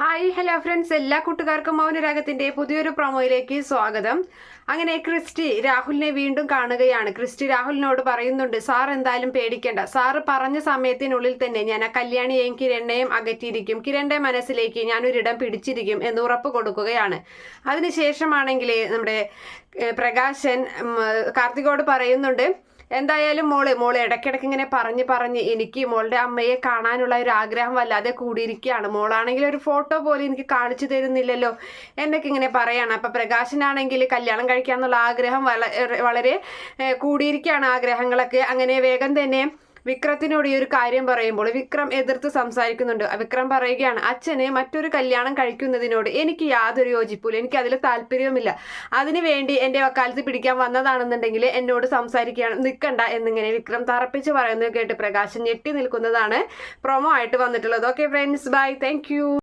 Hi hello friends. എല്ലാ കൂട്ടുകാർക്കും മൗനരാഗത്തിന്റെ പുതിയൊരു പ്രൊമോയിലേക്ക് സ്വാഗതം. അങ്ങനെ ക്രിസ്റ്റി രാഹുലിനെ വീണ്ടും കാണുകയാണ്. ക്രിസ്റ്റി രാഹുലിനോട് പറയുന്നുണ്ട് സാർ എന്തായാലും പേടിക്കേണ്ട. സാറ് പറഞ്ഞ സമയത്തിനുള്ളിൽ തന്നെ ഞാൻ ആ കല്യാണിയെയും കിരണ്ണയും അകറ്റിയിരിക്കും. കിരണ്ടെ മനസ്സിലേക്ക് ഞാനൊരിടം പിടിച്ചിരിക്കും എന്ന് ഉറപ്പ് കൊടുക്കുകയാണ്. അതിനുശേഷമാണെങ്കിൽ നമ്മുടെ പ്രകാശൻ കാർത്തികോട് പറയുന്നുണ്ട് എന്തായാലും മോൾ മോൾ ഇടയ്ക്കിടയ്ക്ക് ഇങ്ങനെ പറഞ്ഞ് പറഞ്ഞ് എനിക്ക് മോളുടെ അമ്മയെ കാണാനുള്ള ഒരു ആഗ്രഹം വല്ലാതെ കൂടിയിരിക്കുകയാണ്. മോളാണെങ്കിൽ ഒരു ഫോട്ടോ പോലും എനിക്ക് കാണിച്ചു തരുന്നില്ലല്ലോ എന്നൊക്കെ ഇങ്ങനെ പറയാണ്. അപ്പൊ പ്രകാശനാണെങ്കിൽ കല്യാണം കഴിക്കാന്നുള്ള ആഗ്രഹം വളരെ കൂടിയിരിക്കുകയാണ് ആഗ്രഹങ്ങളൊക്കെ. അങ്ങനെ വേഗം തന്നെ വിക്രത്തിനോട് ഈ ഒരു കാര്യം പറയുമ്പോൾ വിക്രം എതിർത്ത് സംസാരിക്കുന്നുണ്ട്. വിക്രം പറയുകയാണ് അച്ഛന് മറ്റൊരു കല്യാണം കഴിക്കുന്നതിനോട് എനിക്ക് യാതൊരു യോജിപ്പില്ല എനിക്ക് അതിൽ താല്പര്യവുമില്ല. അതിനു വേണ്ടി എന്റെ വക്കാലത്ത് പിടിക്കാൻ വന്നതാണെന്നുണ്ടെങ്കിൽ എന്നോട് സംസാരിക്കുകയാണ്. നിൽക്കണ്ട എന്നിങ്ങനെ വിക്രം തറപ്പിച്ച് പറയുന്നത് കേട്ട് പ്രകാശൻ ഞെട്ടി നിൽക്കുന്നതാണ് പ്രൊമോ ആയിട്ട് വന്നിട്ടുള്ളത്. Okay friends bye thank